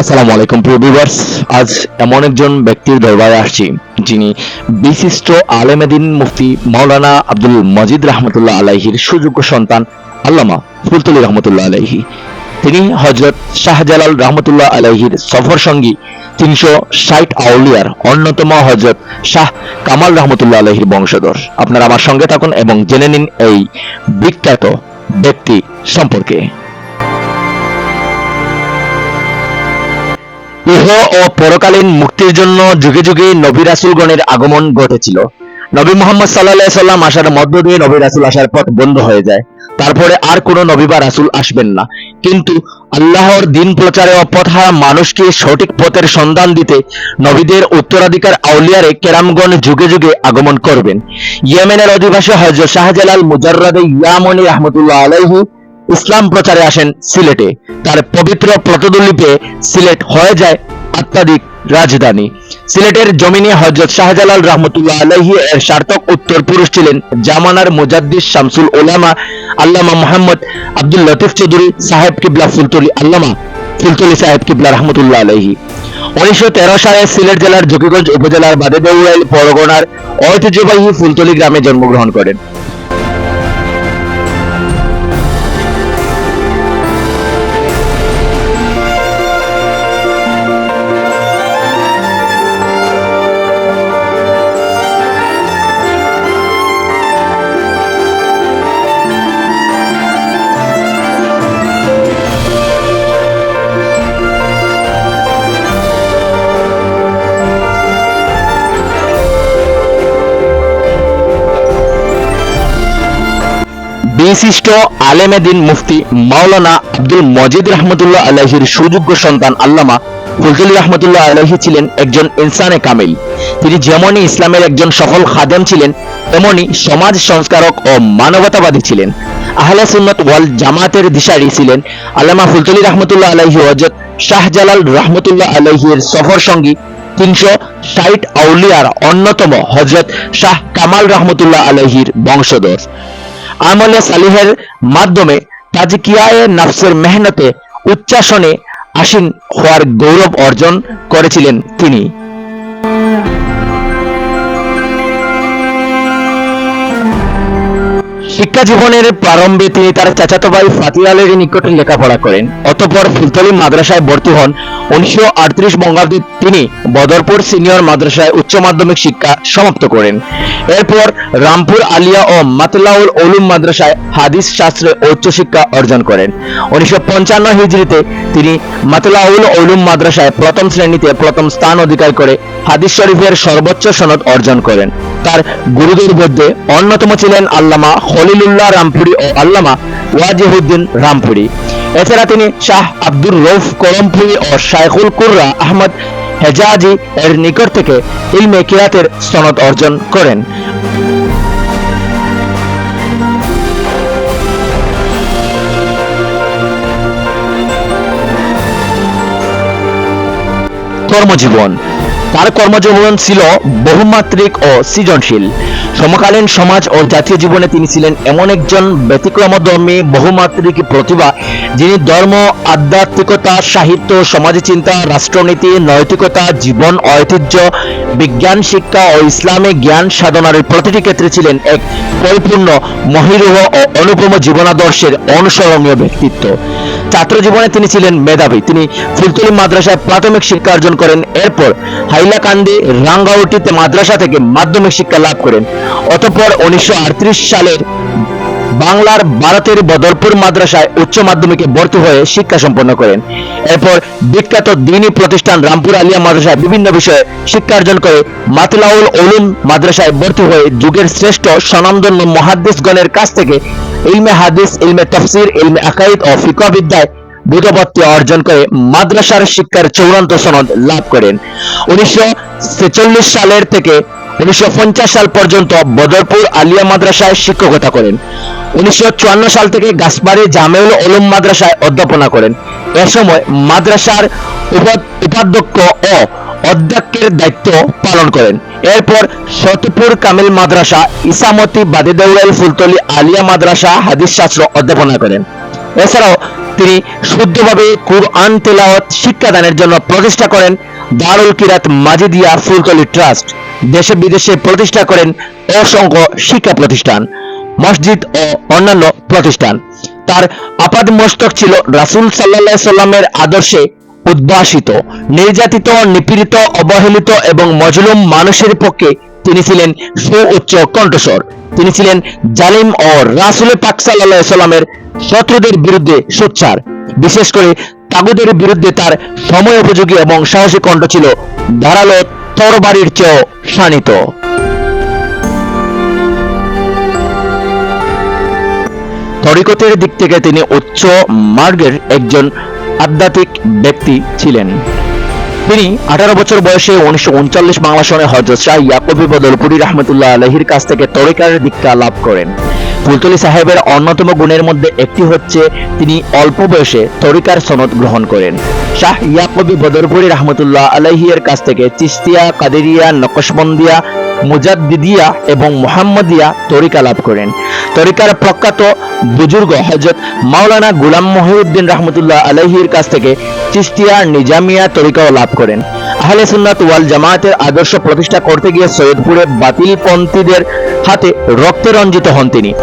আসসালামু আলাইকুম, প্রিয় ভিউয়ার্স আজ এমন একজন ব্যক্তির দরবারে আসছি, যিনি বিশিষ্ট আলেমেদিন মুফতি মাওলানা আব্দুল মজিদ রহমতুল্লাহ আলাইহির সুযোগ্য সন্তান আল্লামা ফুলতলি রহমতুল্লাহ আলাইহি। তিনি হজরত শাহজালাল রহমতুল্লাহ আলাইহির সফর সঙ্গী তিনশো ষাট আউলিয়ার অন্যতম হজরত শাহ কামাল রহমতুল্লাহ আলাইহির বংশধর। আপনারা আমার সঙ্গে থাকুন এবং জেনে নিন এই বিখ্যাত ব্যক্তি সম্পর্কে। ইহ ও পরকালীন মুক্তির জন্য যুগে যুগে নবী রাসুলগণের আগমন ঘটেছিল। নবী মোহাম্মদ সাল্লাহ সাল্লাম আসার মধ্য দিয়ে নবী রাসুল আসার পথ বন্ধ হয়ে যায়। তারপরে আর কোনো নবী বা রাসুল আসবেন না। কিন্তু আল্লাহর দিন প্রচারে পথহারা মানুষকে সঠিক পথের সন্ধান দিতে নবীদের উত্তরাধিকার আউলিয়ারে কেরামগণ যুগে যুগে আগমন করবেন। ইয়েমেনের অধিবাসী হজরত শাহজালাল মুজাররাদে ইয়ামনি রহমতুল্লাহ আলাইহি ইসলাম প্রচারে আসেন সিলেটে। তার পবিত্র প্রতদলিপে সিলেট হয়ে যায় আত্মাধিক রাজধানী। সিলেটের জমিনে হজরত শাহজালাল রহমতুল্লাহ আলহি এর সার্থক উত্তর পুরুষ ছিলেন জামানার মুজাদ্দিস শামসুল ওলামা আল্লামা মোহাম্মদ আব্দুল লতিফ চৌধুরী সাহেব কিবলা ফুলতলি আল্লামা ফুলতলি সাহেব কিবলা রহমতুল্লাহ আলহি উনিশশো তেরো সালে সিলেট জেলার জকিগঞ্জ উপজেলার বাদেদেউরাইল পরগনার ঐতিহ্যবাহী ফুলতলি গ্রামে জন্মগ্রহণ করেন। বিশিষ্ট আলেমেদিন মুফতি মাওলানা আব্দুল মজিদ রহমতুল্লাহ আলহির সুযোগ্য সন্তান আল্লামা ফজল রহমতুল্লাহ আলহি ছিলেন একজন ইনসানে কামিল। তিনি যেমনই ইসলামের একজন সফল খাদেম ছিলেন তেমনি সমাজ সংস্কারক ও মানবতাবাদী ছিলেন। আহলে সুন্নত ওয়াল জামাতের দিশারি ছিলেন আল্লামা ফুলতলি রহমতুল্লাহ আলহি হজরত শাহজালাল রহমতুল্লাহ আলহির সফর সঙ্গী তিনশো ষাট আউলিয়ার অন্যতম হজরত শাহ কামাল রহমতুল্লাহ আলহির বংশধর। আমলে সালিহের মাধ্যমে তাজকিয়ায়ে নাফসের মেহনতে উচ্চাসনে আসীন হওয়ার গৌরব অর্জন করেছিলেন তিনি। শিক্ষা জীবনের প্রারম্ভে তিনি তার চাচাতো ভাই ফাতিয়ালের নিকটে লেখাপড়া করেন। অতঃপর ফুলতলি মাদ্রাসায় ভর্তি হন। উনিশশো আটত্রিশ বঙ্গাব্দে তিনি বদরপুর সিনিয়র মাদ্রাসায় উচ্চ মাধ্যমিক শিক্ষা সমাপ্ত করেন। এরপর রামপুর আলিয়া ও মাতলাউল ওলুম মাদ্রাসায় হাদিস শাস্ত্রে উচ্চ শিক্ষা অর্জন করেন। উনিশশো পঞ্চান্ন হিজড়িতে তিনি মাতলাউল ওলুম মাদ্রাসায় প্রথম শ্রেণীতে প্রথম স্থান অধিকার করে হাদিস শরীফের সর্বোচ্চ সনদ অর্জন করেন। তার গুরুদের মধ্যে অন্যতম ছিলেন আল্লামা খলিলুল্লাহ রামপুরি ও আল্লামা ওয়াজিহুদ্দিন রামপুরি। এছাড়া তিনি শাহ আব্দুর রৌফ করমপুরি ও শাইখুল কুর্রা আহমদ হেজাজি এর নিকট থেকে ইলমে কিরাতের সনদ অর্জন করেন। কর্মজীবন তার কর্মজীবন ছিল বহুমাত্রিক ও সৃজনশীল। সমকালীন সমাজ ও জাতীয় জীবনে তিনি ছিলেন এমন একজন ব্যতিক্রমধর্মী, বহুমাত্রিক প্রতিভা, যিনি ধর্ম, আধ্যাত্মিকতা, সাহিত্য সমাজ চিন্তা রাষ্ট্রনীতি, নৈতিকতা, জীবন, ঐতিহ্য, বিজ্ঞান, শিক্ষা ও ইসলামে জ্ঞান সাধনার প্রতিটি ক্ষেত্রে ছিলেন এক পরিপূর্ণ, মহিরুহ ও অনুপম জীবনাদর্শের অনুসরণীয় ব্যক্তিত্ব। ছাত্র জীবনে তিনি ছিলেন মেধাবী। তিনি ফুলতলি মাদ্রাসায় প্রাথমিক শিক্ষা অর্জন করেন। এরপর হাইলাকান্দি রাঙ্গাউটিতে মাদ্রাসা থেকে মাধ্যমিক শিক্ষা লাভ করেন। অতঃপর উনিশশো আটত্রিশ সালের বাংলার ভারতের বদরপুর মাদ্রাসায় উচ্চ মাধ্যমিকে ভর্তি হয়ে শিক্ষা সম্পন্ন করেন। এরপর বিখ্যাত দিনী প্রতিষ্ঠান রামপুর আলিয়া মাদ্রাসায় বিভিন্ন বিষয়ে শিক্ষা অর্জন করে মাতলাউল ওলুম মাদ্রাসায় ভর্তি হয়ে যুগের শ্রেষ্ঠ স্বনামধন্য মহাদ্দেশগণের কাছ থেকে ইলমে হাদিস, ইলমে তফসির, ইলমে আকাইদ ও ফিকা বিদ্যায় বুধপত্তি অর্জন করে মাদ্রাসার শিক্ষার চূড়ান্ত সনদ লাভ করেন। উনিশশো ছেচল্লিশ সালের থেকে উনিশশো পঞ্চাশ সাল পর্যন্ত বদরপুর আলিয়া মাদ্রাসায় শিক্ষকতা করেন। উনিশশো সাল থেকে গাছবাড়ি জামেউল ওলুম মাদ্রাসায় অধ্যাপনা করেন। এ সময় মাদ্রাসার উপাধ্যক্ষ ও অধ্যক্ষের দায়িত্ব পালন করেন। এরপর সতপুর কামিল মাদ্রাসা, ইসামতি বাদিদেউল ফুলতলি আলিয়া মাদ্রাসা হাদিস শাস্ত্র অধ্যাপনা করেন। এছাড়াও তিনি শুদ্ধভাবে কুরআন তেলাওয়াত শিক্ষাদানের জন্য প্রতিষ্ঠা করেন দারুল কিরাত মাজিদিয়া ফুলতলি ট্রাস্ট। দেশে বিদেশে প্রতিষ্ঠা করেন অসংখ্য শিক্ষা প্রতিষ্ঠান। মসজিদ ও অন্যান্য প্রতিষ্ঠান। তার আপাদ মস্তক ছিল রাসুল সাল্লাল্লাহু সাল্লামের আদর্শে উদ্ভাসিত। নির্যাতিত, নিপীড়িত, অবহেলিত এবং মজলুম মানুষের পক্ষে তিনি ছিলেন সুউচ্চ কণ্ঠস্বর। তিনি ছিলেন জালিম ও রাসুল পাক আলাইহি সাল্লামের শত্রুদের বিরুদ্ধে সোচ্চার। বিশেষ করে তাগুদের বিরুদ্ধে তার সময় উপযোগী এবং সাহসী কণ্ঠ ছিল ধারালো তরবারির চেয়েও শানিত। তরিকতের দিক থেকে তিনি উচ্চ মার্গের একজন আধ্যাত্মিক ব্যক্তি ছিলেন। তিনি আঠারো বছর বয়সে উনিশশো উনচল্লিশ বাংলা সনে হজরত শাহ ইয়াকুবি বদলপুরি রহমতুল্লাহ আলহির কাছ থেকে তরিকার দীক্ষা লাভ করেন। ফুলতলি সাহেবের অন্যতম গুণের মধ্যে একটি হচ্ছে তিনি অল্প বয়সে তরিকার সনদ গ্রহণ করেন। শাহ ইয়াকুবি বদরপুরি রহমতুল্লাহ আলহিয়ের কাছ থেকে চিস্তিয়া কাদেরিয়া, নকশবন্দিয়া মুজাদ্দিদিয়া এবং মোহাম্মদিয়া তরিকা লাভ করেন। তরিকার প্রখ্যাত বুজুর্গ হজরত মাওলানা গুলাম মহিউদ্দিন রহমতুল্লাহ আলহির কাছ থেকে চিস্তিয়া নিজামিয়া তরিকাও লাভ করেন। আহলে সুন্নাত ওয়াল জামায়াতের আদর্শ প্রতিষ্ঠা করতে গিয়ে সৈয়দপুরে বাতিলপন্থীদের হাতে রক্তে রঞ্জিত হন তিনি।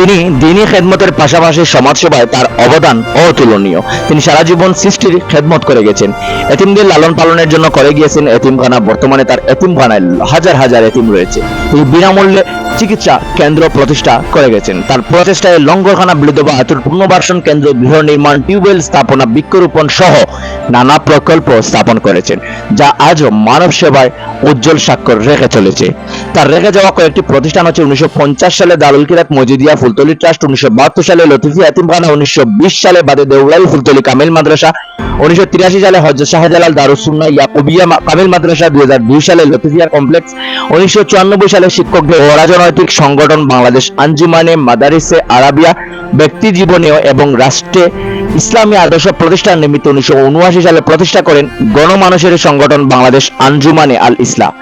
তিনি দিনী খেদমতের পাশাপাশি সমাজসেবায় তার অবদান অতুলনীয়। তিনি সারা জীবন সৃষ্টির খেদমত করে গেছেন। এতিমদের লালন পালনের জন্য করে গিয়েছেন এতিমখানা। বর্তমানে তার এতিমখানায় হাজার হাজার এতিম রয়েছে। তিনি বিনামূল্যে চিকিৎসা কেন্দ্র প্রতিষ্ঠা করে গেছেন। তার প্রচেষ্টায় লঙ্গরখানা বিধবা আতুর পুনর্বাসন কেন্দ্র গৃহ নির্মাণ, টিউবওয়েল স্থাপনা, বৃক্ষরোপণ সহ নানা প্রকল্প স্থাপন করেছেন, যা আজও মানব সেবায় উজ্জ্বল স্বাক্ষর রেখে চলেছে। তার রেখে যাওয়া কয়েকটি প্রতিষ্ঠান হচ্ছে উনিশশো পঞ্চাশ সালে দারুল কিরাত মজিদিয়া ফুলতলি ট্রাস্ট উনিশশো সালে লতিফি এতিমখানা উনিশশো সালে বাদে দেউলাই ফুলতলি কামিল মাদ্রাসা, উনিশশো তিরাশি সালে হজরত শাহজালাল দারুসুন্না ইয়াকুবিয়া কামিল মাদ্রাসা, দুই হাজার দুই সালে লতিফিয়া কমপ্লেক্স, উনিশশো চুরানব্বই সালে শিক্ষকদের অরাজনৈতিক রাজনৈতিক সংগঠন বাংলাদেশ আঞ্জুমানে মাদারিসে আরাবিয়া ব্যক্তি জীবনেও এবং রাষ্ট্রে ইসলামী আদর্শ প্রতিষ্ঠান নিমিত্ত উনিশশো উনআশি সালে প্রতিষ্ঠা করেন গণমানুষের সংগঠন বাংলাদেশ আঞ্জুমানে আল ইসলাম।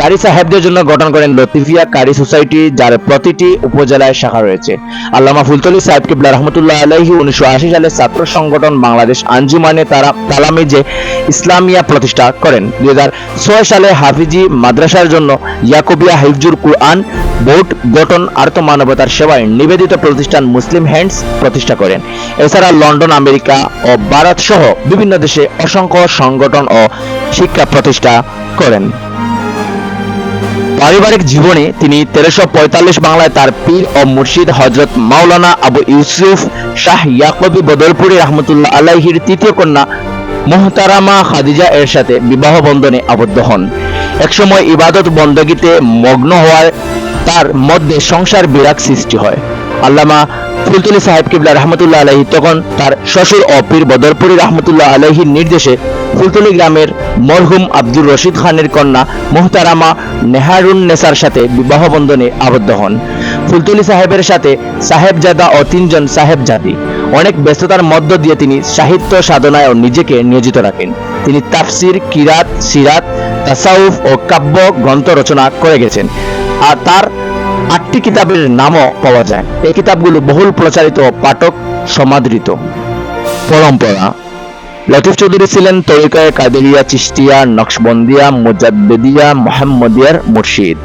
কারি সাহেবদের জন্য গঠন করেন লতিফিয়া কারি সোসাইটি, যার প্রতিটি উপজেলায় শাখা রয়েছে। আল্লামা ফুলতলি সাহেব কিবলা রহমতুল্লাহ আলাইহি উনিশশো সালে ছাত্র সংগঠন বাংলাদেশ আঞ্জুমানে তারা তালামিজে ইসলামিয়া প্রতিষ্ঠা করেন। দু হাজার ছয় সালে হাফিজি মাদ্রাসার জন্য ইয়াকুবিয়া হিফজুর কুরআন বোর্ড গঠন আর্থ মানবতার সেবায় নিবেদিত প্রতিষ্ঠান মুসলিম হ্যান্ডস প্রতিষ্ঠা করেন। এছাড়া লন্ডন আমেরিকা ও ভারত সহ বিভিন্ন দেশে অসংখ্য সংগঠন ও শিক্ষা প্রতিষ্ঠা করেন। পারিবারিক জীবনে তিনি তেরোশো পঁয়তাল্লিশ বাংলায় তার পীর ও মুর্শিদ হজরত মাওলানা আবু ইউসুফ শাহ ইয়াকবি বদরপুরি রহমতুল্লাহ আলাইহির তৃতীয় কন্যা মোহতারামা খাদিজা এর সাথে বিবাহ বন্ধনে আবদ্ধ হন। একসময় ইবাদত বন্দগীতে মগ্ন হওয়ার তার মধ্যে সংসার বিরাগ সৃষ্টি হয়। আল্লামা ফুলতুলি সাহেব কিবলা রহমতুল্লাহ আলহী তখন তার শ্বশুর ও পীর বদরপুরি রহমতুল্লাহ আলহীর নির্দেশে ফুলতুলি গ্রামের মরহুম আব্দুর রশিদ খানের কন্যা মোহতারামা নেহারুন নেসার সাথে বিবাহ বন্ধনে আবদ্ধ হন। ফুলতুলি সাহেবের সাথে সাহেবজাদা ও তিনজন সাহেবজাদি অনেক ব্যস্ততার মধ্য দিয়ে তিনি সাহিত্য সাধনায় নিজেকে নিয়োজিত রাখেন। তিনি তাফসির, কিরাত, সিরাত, তাসাউফ ও কাব্য গ্রন্থ রচনা করে গেছেন। আর তার আটটি কিতাবের নামও পাওয়া যায়। এই কিতাবগুলো বহুল প্রচারিত, পাঠক সমাদৃত। পরম্পরা। লতিফ চৌধুরী ছিলেন তরিকায় কাদেরিয়া চিস্তিয়া নকশবন্দিয়া, মুজাদ্দিদিয়া, মোহাম্মদিয়ার মুর্শিদ।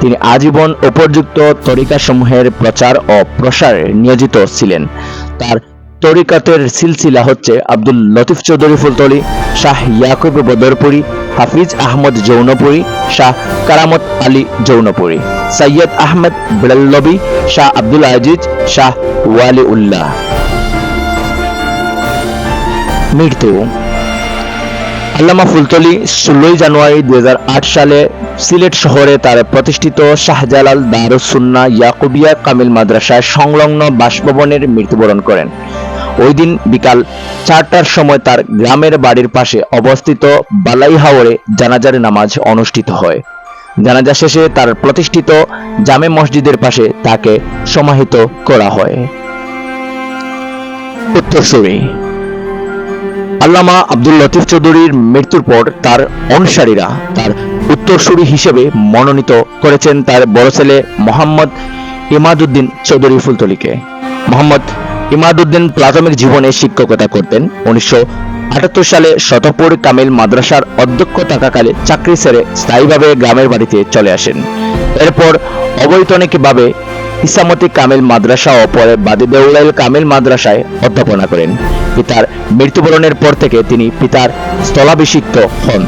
তিনি আজীবন উপযুক্ত তরিকা সমূহের প্রচার ও প্রসারে নিয়োজিত ছিলেন। তার তরিকাতের সিলসিলা হচ্ছে আব্দুল লতিফ চৌধুরী ফুলতলি, শাহ ইয়াকুব বদরপুরি হাফিজ আহমদ জৌনপুরি, শাহ কারামত আলী জৌনপুরি, সৈয়দ আহমেদ বিড়াল্লবি, শাহ আব্দুল আজিজ, শাহ ওয়ালি উল্লাহ মৃত্যু। আল্লামা ফুলতলি ষোলোই জানুয়ারি দুই হাজার আট সালে সিলেট শহরে তার প্রতিষ্ঠিত শাহজালাল দারুসুন্না ইয়াকুবিয়া কামিল মাদ্রাসায় সংলগ্ন বাসভবনের মৃত্যুবরণ করেন। ওই দিন বিকাল চারটার সময় তার গ্রামের বাড়ির পাশে অবস্থিত বালাই হাওরে জানাজার নামাজ অনুষ্ঠিত হয়। জানাজা শেষে তার প্রতিষ্ঠিত জামে মসজিদের পাশে তাকে সমাহিত করা হয়। উত্তরসূরি আল্লামা আব্দুল লতিফ চৌধুরীর মৃত্যুর পর তার অনুসারীরা তার উত্তরসূরি হিসেবে মনোনীত করেছেন তার বড় ছেলে মোহাম্মদ ইমাদুদ্দিন চৌধুরী ফুলতলিকে। মোহাম্মদ ইমাদুদ্দিন প্রাথমিক জীবনে শিক্ষকতা করতেন। উনিশশো আটাত্তর সালে শতপুর কামিল মাদ্রাসার অধ্যক্ষ থাকাকালে চাকরি ছেড়ে স্থায়ীভাবে গ্রামের বাড়িতে চলে আসেন। এরপর অবৈতনিকভাবে ইসামতি কামিল মাদ্রাসা ও পরে বাদি দেউলাইল কামিল মাদ্রাসায় অধ্যাপনা করেন। পিতার মৃত্যুবরণের পর থেকে তিনি পিতার স্থলাভিষিক্ত হন।